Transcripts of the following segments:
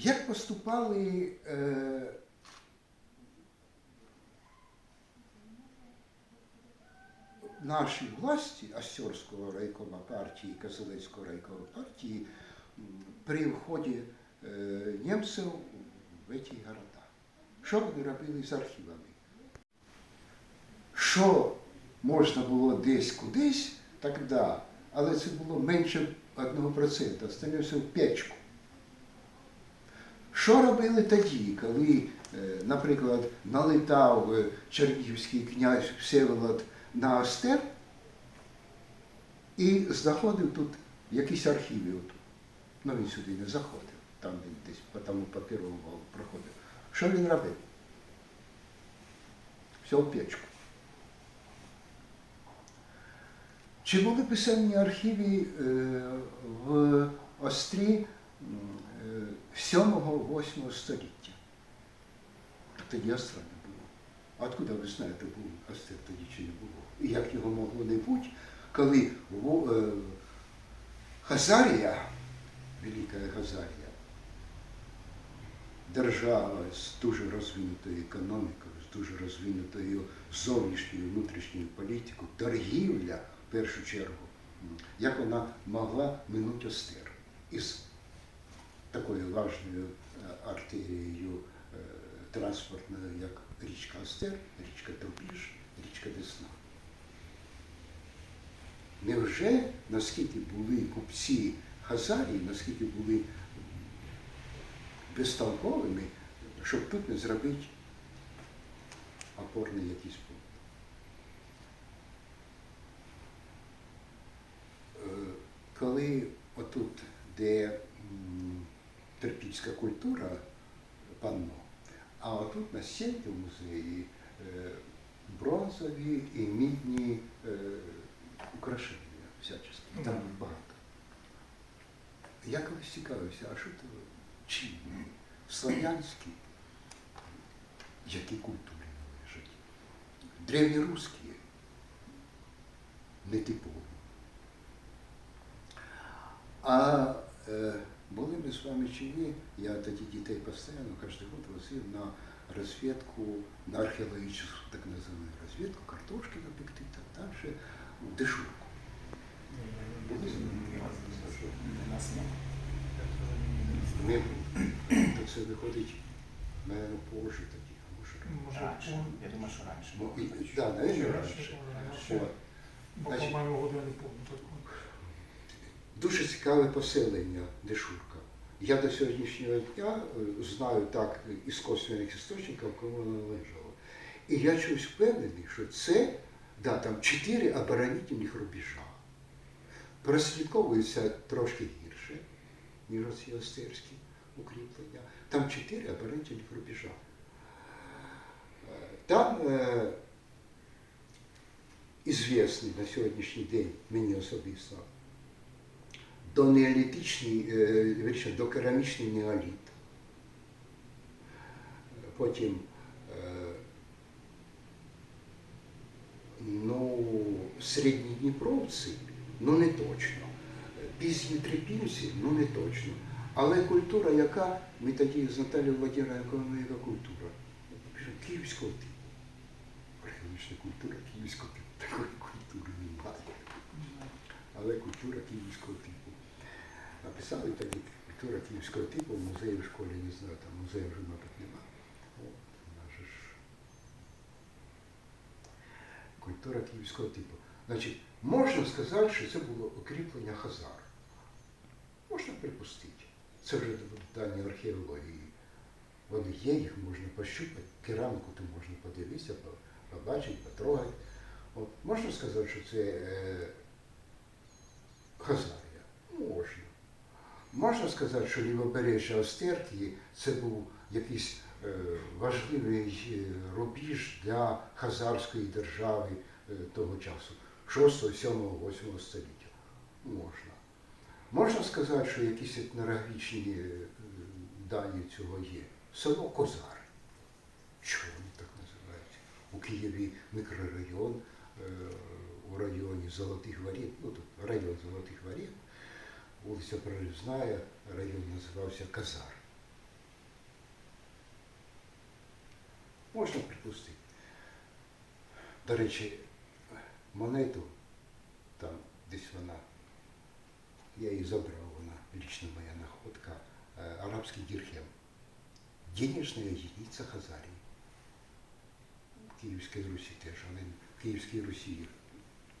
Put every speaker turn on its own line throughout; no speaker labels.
Як поступали е, наші власті Остерського райкома партії, Козелецького райкома партії при вході е, німців в ці города? Що вони робили з архівами? Що можна було десь кудись, так да, але це було менше 1%, остальне все в печку. Що робили тоді, коли, е, наприклад, налетав е, чернігівський князь Всеволод на Остер і знаходив тут якісь архіви. Ну він сюди не заходив, там він десь по тому папіровому проходив. Що він робив? Все в печку. Чи були писемні архіви е, в Острі 7-8 століття? Тоді Остра не було. А откуда ви знаєте, був Остер тоді чи не було? І як його могло не бути, коли е, Хазарія, Велика Хазарія, держава з дуже розвинутою економікою, з дуже розвинутою зовнішньою внутрішньою політикою, торгівля в першу чергу, як вона могла минути Остер із такою важною е, артерією е, транспортною, як річка Остер, річка Тобіж, річка Десна. Невже наскільки були купці Хазарії, наскільки були безтолковими, щоб тут не зробити опорний якийсь пункт? Е, Коли отут, де м, терпільська культура панно, а отут на стінці в музеї е, бронзові і мідні е, украшення всячески. Там
Мгм.
багато. Я колись цікавився, а що це чим? Слав'янські? Які культури належать? Древньоруські, нетипові. А е, були ми з вами чи ні? Я тоді дітей постійно кожен год возив на розвідку, на археологічну так називаємо розвідку, картошки напекти і так далі, в дешурку.
Не.
Ми, то це виходить, мене позже тоді, може раніше.
Я думаю, що раніше.
Бо, по-моєму, года не помню такого.
Дуже цікаве поселення Дешурка. Я до сьогоднішнього дня е, знаю так із косвенних істочників, кому воно належало. І я чогось впевнений, що це, да, там чотири оборонительних рубежа. Прослідковується трошки гірше, ніж оці остерські укріплення. Там чотири оборонительних рубежа. Там е, ізвісний на сьогоднішній день мені особисто до неолітичний, е, вірніше, до керамічний неоліт. Потім е, ну, середні Дніпровці, ну не точно. Пізні трипільці, ну не точно. Але культура, яка ми тоді з Наталією Владимировною, яка культура? Київського типу. Археологічна культура київського типу. Такої культури немає але культура київського типу. Написали тоді культура київського типу в музеї в школі, не знаю, там музею вже, мабуть, нема. От, ж. Культура київського типу. Значить, можна сказати, що це було укріплення Хазар. Можна припустити. Це вже дані археології. Вони є, їх можна пощупати, кераміку то можна подивитися, побачити, потрогати. От, можна сказати, що це е, Хазарія? Можна. Сказати, що лівобережжя Остеркії це був якийсь е, важливий е, рубіж для хазарської держави е, того часу, 6, 7, 8 століття. Можна. Можна сказати, що якісь етнографічні дані цього є. Село Козар. Чого вони так називаються? У Києві мікрорайон, у районі Золотих Воріт, ну тут район Золотих Воріт, вулиця Прорізная, район називався Казар. Можна припустити. До речі, монету, там десь вона, я її забрав, вона лічна моя находка, э, арабський дірхем. Денежна єдиниця Хазарії. В Київській Русі теж, але в Київській Русі їх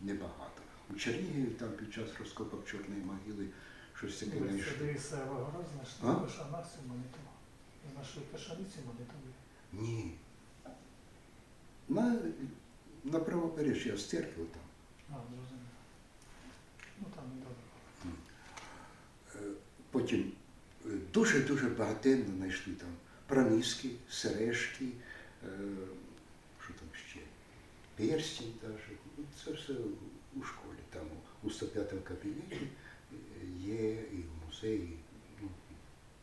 небагато. У Чернігові там під час розкопок Чорної могили щось таке знайшли.
Дивися, гора, знайшли
А?
Пешана цю монету. Знайшли Пешаниці монету.
Ні. На, на правобережжі Остерків там.
А, зрозуміло. Ну там добре.
Е, Потім е, дуже-дуже багатенно знайшли там проміски, сережки, е, що там ще, перстень навіть. Ну, Це все у школі, там у 105 кабінеті е, є і в музеї. Ну,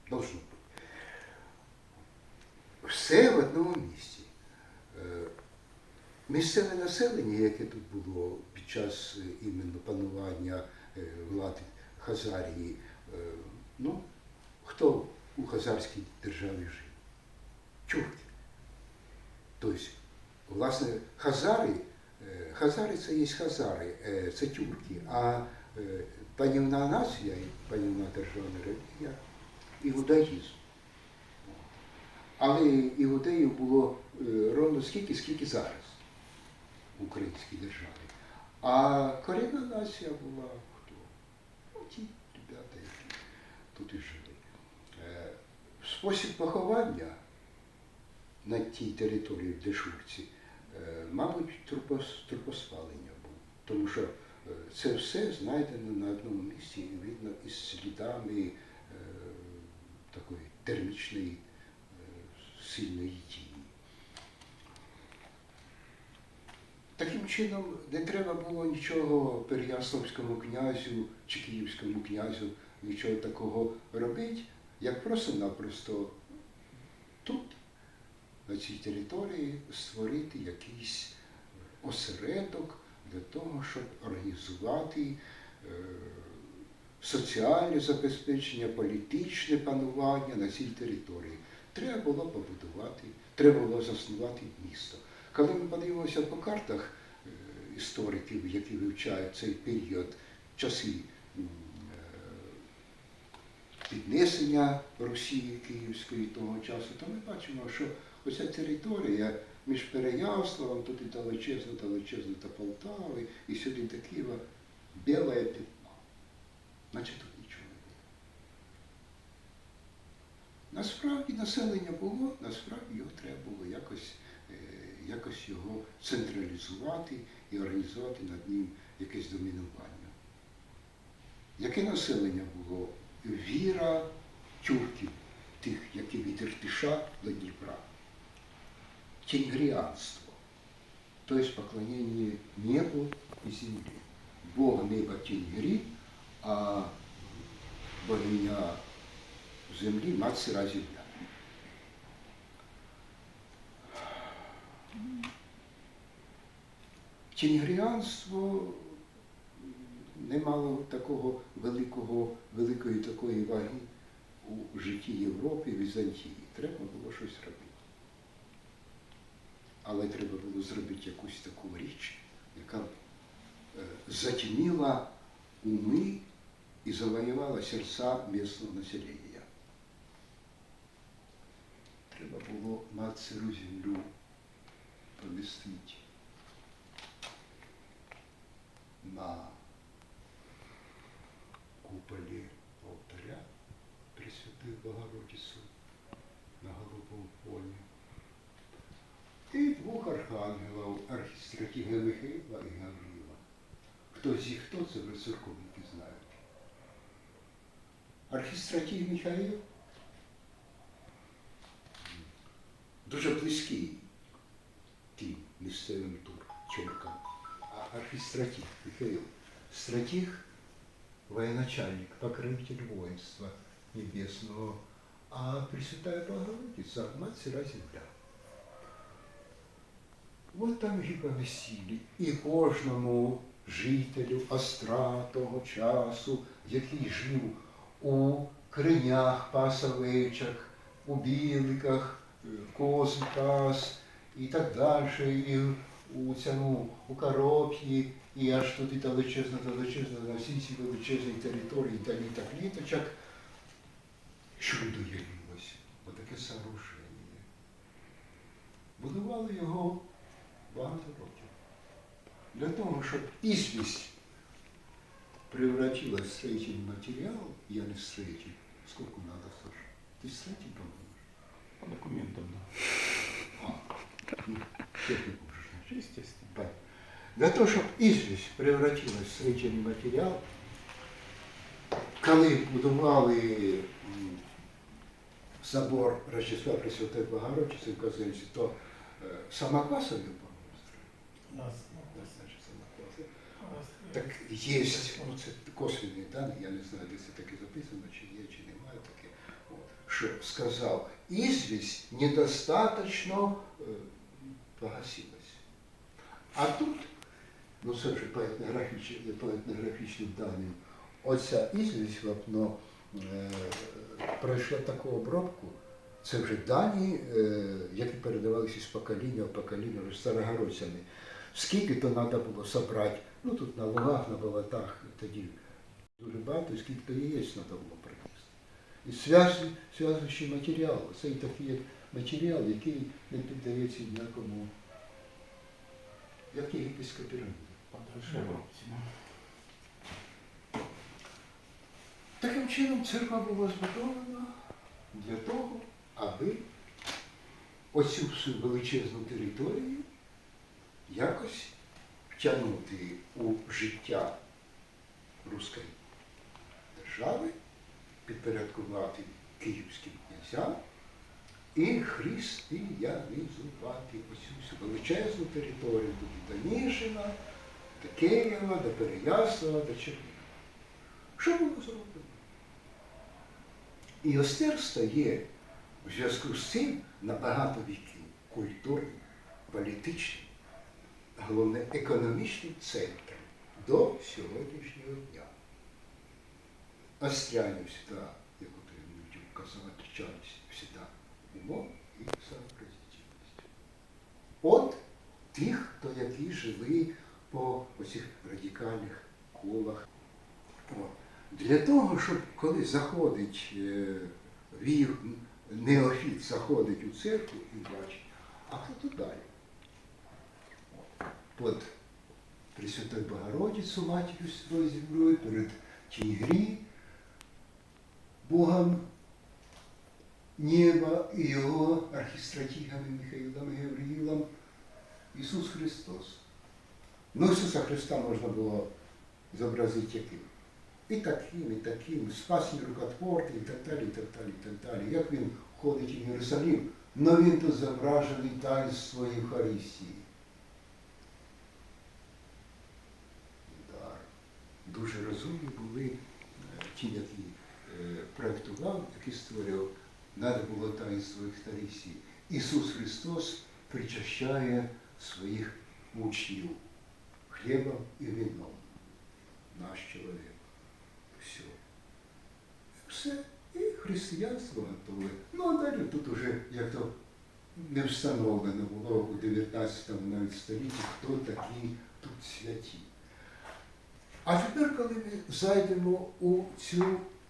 должно бути. Все в одному місці. Е, Місцеве населення, яке тут було під час е, іменно панування влади Хазарії, ну, хто у Хазарській державі жив? Тюрки. Тобто, власне, Хазари, Хазари це є Хазари, е, це тюрки, а е, панівна нація панівна державна релігія іудаїзм. Але іудеїв було е, ровно скільки, скільки зараз в українській державі. А корінна нація була хто? Ну, ті ребята, які тут і жили. Е, Спосіб поховання на тій території в Дешурці, е, мабуть, трупос- трупоспалення був. Тому що е, це все знайдено на одному місці і видно із слідами е, такої термічної е, сильної тіні. Таким чином не треба було нічого Переяславському князю чи Київському князю нічого такого робити, як просто-напросто тут, на цій території, створити якийсь осередок для того, щоб організувати е, соціальне забезпечення, політичне панування на цій території. Треба було побудувати, треба було заснувати місто. Коли ми подивимося по картах е, істориків, які вивчають цей період, часи е, піднесення Росії Київської того часу, то ми бачимо, що оця територія між Переяславом, тут і далечезно, далечезно до Полтави, і сюди до Києва, біле пятно. Значить тут нічого не було. Насправді населення було, насправді його треба було якось, е, якось його централізувати і організувати над ним якесь домінування. Яке населення було? Віра тюрків, тих, які від Іртиша до Дніпра. Тінгріанство, тобто поклонение небу і землі. Бог неба Тінгрі, а богиня землі мать сира земля. Тінгріанство не мало такого великого, великої такої ваги у житті Європи Візантії. Треба було щось робити. Але треба було зробити якусь таку річ, яка б е, затьміла уми і завоювала серця місцевого населення. Треба було на сиру землю помістити на куполі алтаря Пресвятих Богородицю двох архангелів, архістратіга Михаїла і Гавріла. Хто зі хто це ви церковники знають? Архістратіг Михаїл дуже близький тим місцевим туркам. А архістратіг Михаил стратег, военачальник, покровитель воинства небесного, а Пресвятая Богородица – мать сира земля. От там і повесілі. І кожному жителю Остра того часу, який жив у кринях пас овечок, у біликах, е, коз пас, і так далі, і у цьому у Короп'ї, і аж туди величезно, величезно, на всій цій величезній території та літак літочок. Чудо явилось, отаке сооруження. Будували його багато років. Для того, щоб ізвість превратилась в строительный материал, я не строитель. Сколько надо, Саша? Ты строитель, по-моему?
По документам, да.
Ну, технику же знаешь.
Естественно.
Для того, щоб ізвість превратилась в строительний матеріал, коли будували собор Рождества Пресвятої Богородиці в Козельці, то е, самоквасові, по-моєму, строили.
Нас,
Значить, самоквасові.
нас,
Так є, ну це косвенні дані, я не знаю, де це таке записано, чи є, чи немає таке. Що сказав, ізвість недостаточно е, погасилась. А тут, ну це вже по етнографічним, по етнографічним даним, оця ізвість вапно е, пройшла таку обробку, це вже дані, е, які передавалися з покоління в покоління вже старогородцями. Скільки то треба було зібрати, ну тут на лугах, на болотах тоді дуже багато, скільки то яєць треба було принести. І зв'язуючий матеріал, це і такий матеріал, який не піддається ніякому, як єгипетська піраміда. Таким чином церква була збудована для того, аби оцю всю величезну територію якось втягнути у життя руської держави, підпорядкувати київським князям і християнізувати оцю всю величезну територію від Данішина до Києва, до Переяслава, до Чернігова. Що було зроблено? І Остерство є в зв'язку з цим на багато віків культурним, політичним, головне економічним центром до сьогоднішнього дня. Остряне всегда, як от люди казали, отличались всегда умом і самопроизводительністю. От тих, хто які жили по оцих радикальних колах. Для того, щоб коли заходить е, вір, неофіт заходить у церкву і бачить, а хто тут далі? Под Пресвятою Богородицю Матір'ю святою землею, перед Тігрі, Богом неба і його архістратігами Михаїлом і Гавриїлом Ісус Христос. Ну, Ісуса Христа можна було зобразити яким? І таким, і таким, спасні рукотворний, і так далі, і так далі, і так далі. Як він ходить в Єрусалим, но він тут зображений таїнство Євхаристії. Дуже розумні були е, ті, які е, проєктував, які створював, треба було таїнство Євхаристії. Ісус Христос причащає своїх учнів хлібом і вином. Наш чоловік. Все. Все. І християнство готове. Ну а далі тут уже як то не встановлено було у 19 навіть столітті, хто такі тут святі. А тепер, коли ми зайдемо у цю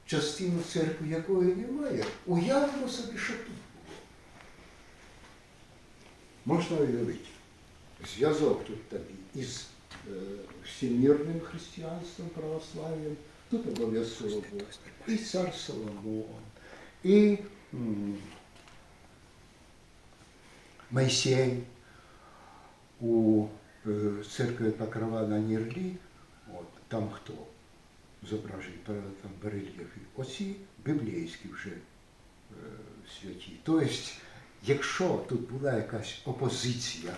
частину церкви, якої немає, уявимо собі, що тут було. Можна уявити. Зв'язок тут тобі із е, всемірним християнством, православ'ям, тут обов'язково був і цар Соломон, і м, у е, церкві Покрова на Нірлі, от, там хто? Зображений там барельєфи, оці біблійські вже е, святі. Тобто, якщо тут була якась опозиція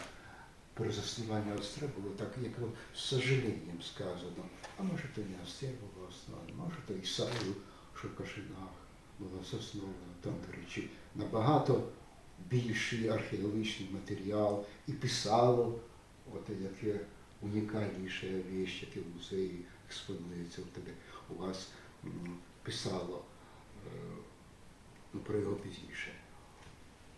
про заснування Остра, було так, як з сожаленням сказано, а може то не Остер було основано, може то Ісаю, що в Кашинах було засновано, там, до речі, набагато більший археологічний матеріал і писало, от яке унікальніша річ, яке в музеї експонується у тебе, у вас писало е, ну, про його пізніше.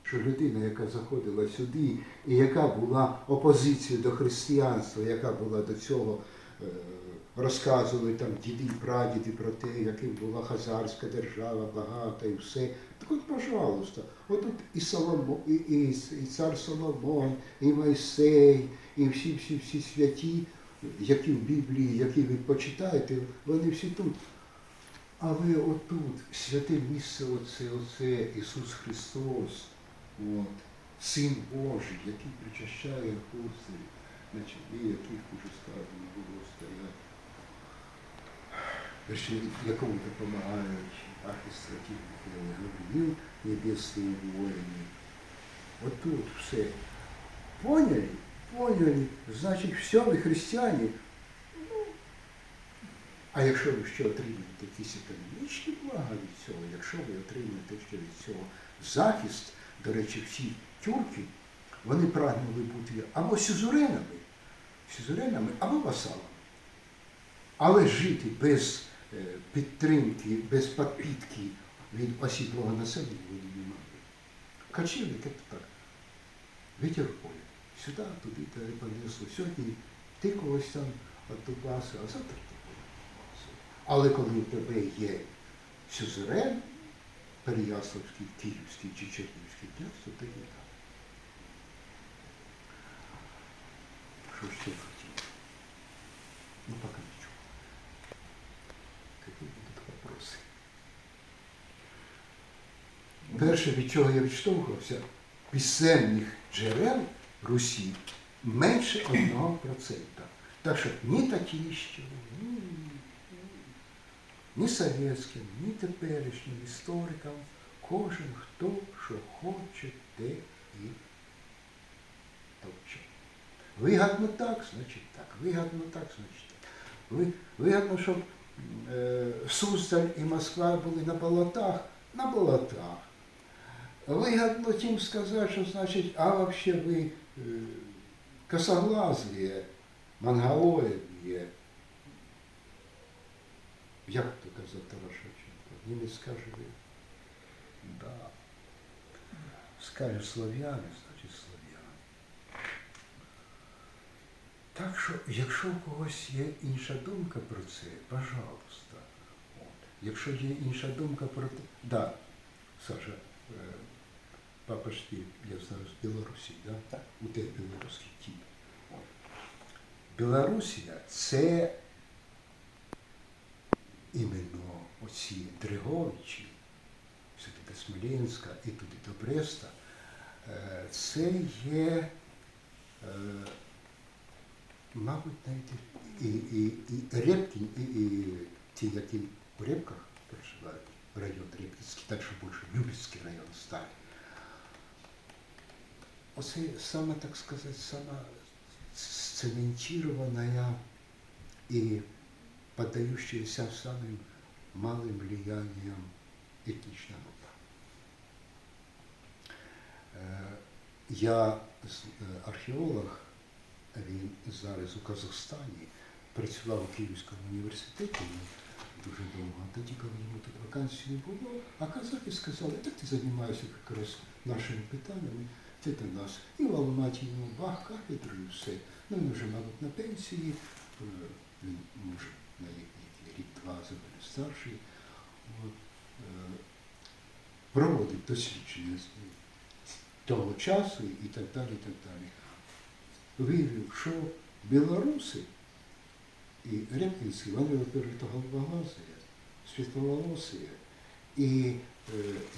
що людина, яка заходила сюди, і яка була опозицією до християнства, яка була до цього, е, розказували там діди і прадіди про те, яким була хазарська держава, багата і все. Так от, пожалуйста, отут і Соломон, і, і, і цар Соломон, і Мойсей, і всі, всі, святі, які в Біблії, які ви почитаєте, вони всі тут. А ви отут, святе місце, оце, оце Ісус Христос, от, Син Божий, який причащає апостолів, на чолі яких уже сказано було стоять. Верши, якому допомагають архістратів Михайло Гавриїл, небесні воїни. Отут все. Поняли? Поняли. Значить, все, ви християни. Ну, а якщо ви ще отримаєте якісь економічні блага від цього, якщо ви отримаєте ще від цього захист, до речі, всі тюрки, вони прагнули бути або сюзеренами, сюзеренами, або васалами. Але жити без підтримки, без підпитки від осідлого населення вони не могли. Качели так. Вітер в полі. Сюди, туди, туди понесло. Сьогодні ти когось там от Дубаса, а завтра Дубаса. Але коли у тебе є сюзерен, Переяславський, Київський чи Чернігівський князь, то ти не так. Що ще хотів? Перше, від чого я відштовхувався, пісенних джерел Русі менше 1%. Так що ні Татіщеву, ні, ні совєтським, ні теперішнім історикам, кожен хто що хоче, те і топче. Вигадно так, значить так. Вигадно так, значить так. Ви- Вигадно, щоб е, Суздаль і Москва були на болотах, на болотах. Вигадно тим сказати, що значить, а вообще ви е, косоглазые, монголоїдні. Як то казав Шевченко? Німець скаже ви. Да. Скаже слов'яни, значить слов'яни. Так що, якщо у когось є інша думка про це, пожалуйста. От. Якщо є інша думка про те. Да, Саша, е, папа ж ти, я знаю, з Білорусі, да?
Так.
у тебе білоруський тіп. Білорусія це іменно оці Дриговичі, сюди до Смоленська і туди до Бреста, е, це є, е, мабуть, навіть і, і, і Репки, і, і ті, які в Репках проживають, район Репківський, так що більше Любецький район стали Оце саме, так сказати, сама сцементированная и поддающаяся самым малым влиянием этничная группа. Е, Я з- е, археолог, він зараз у Казахстані, працював у Київському університеті ну, дуже довго. А тоді, коли йому тут вакансії не було, а казахи сказали, так ти займаєшся якраз нашими питаннями, ти до нас. І в Алматі йому бах, кафедру і все. Ну, він вже, мабуть, на пенсії, е, він може на рік-два за старший. От, е, проводить дослідження з того часу і так далі, і так далі. Виявив, що білоруси і репкінці, вони, во-первых, голубоглазі, світловолосі, і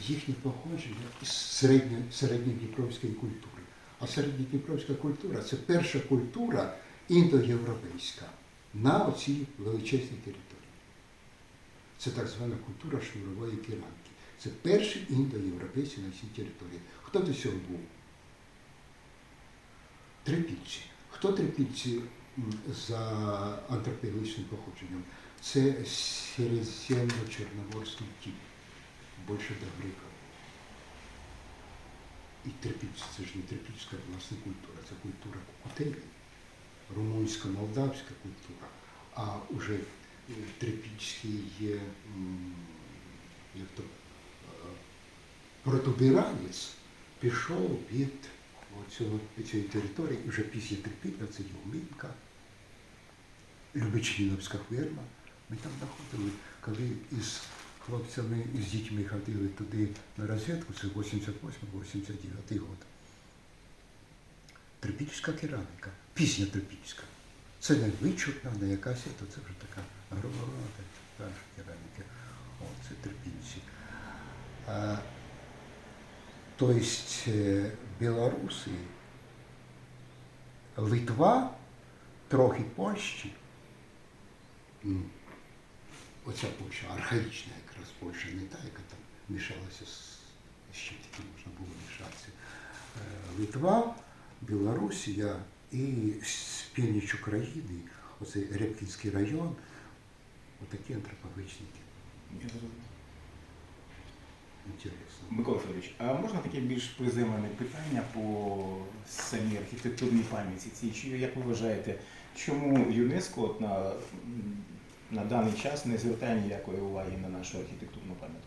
їхнє походження середньо, середньодніпровської культури. А середньодніпровська культура це перша культура індоєвропейська на оцій величезній території. Це так звана культура шнурової кераміки. Це перші індоєвропейці на цій території. Хто до цього був? Трипільці. Хто трипільці за антропологічним походженням? Це середземно-чорноморський тип, більше до греків. І трипільці, це ж не трипільська власна культура, це культура кукутелі, румунсько-молдавська культура. А уже е, трипільський є, м, як то, е, протубіранець, пішов від оцього, цієї території, і вже після Трипілля, це Юлинка, Любичинівська ферма. Ми там знаходили, коли із хлопцями і з дітьми ходили туди на розвідку, це 88-89 год. Трипільська кераміка, пісня трипільська. Це не вичутна, не якась, то це вже така та кераміка. О, це трипільці. А, тобто е, білоруси, Литва, трохи Польщі, оця Польща, архаїчна якраз Польща, не та, яка там мішалася з чим таким можна було мішатися. Е, Литва, Білорусія і північ України, оцей Рябкінський район, отакі антропологічники. Інтересно.
Микола Федорович, а можна таке більш приземлене питання по самій архітектурній пам'яті? Як ви вважаєте, чому ЮНЕСКО от на, на даний час не звертає ніякої уваги на нашу архітектурну пам'ятку.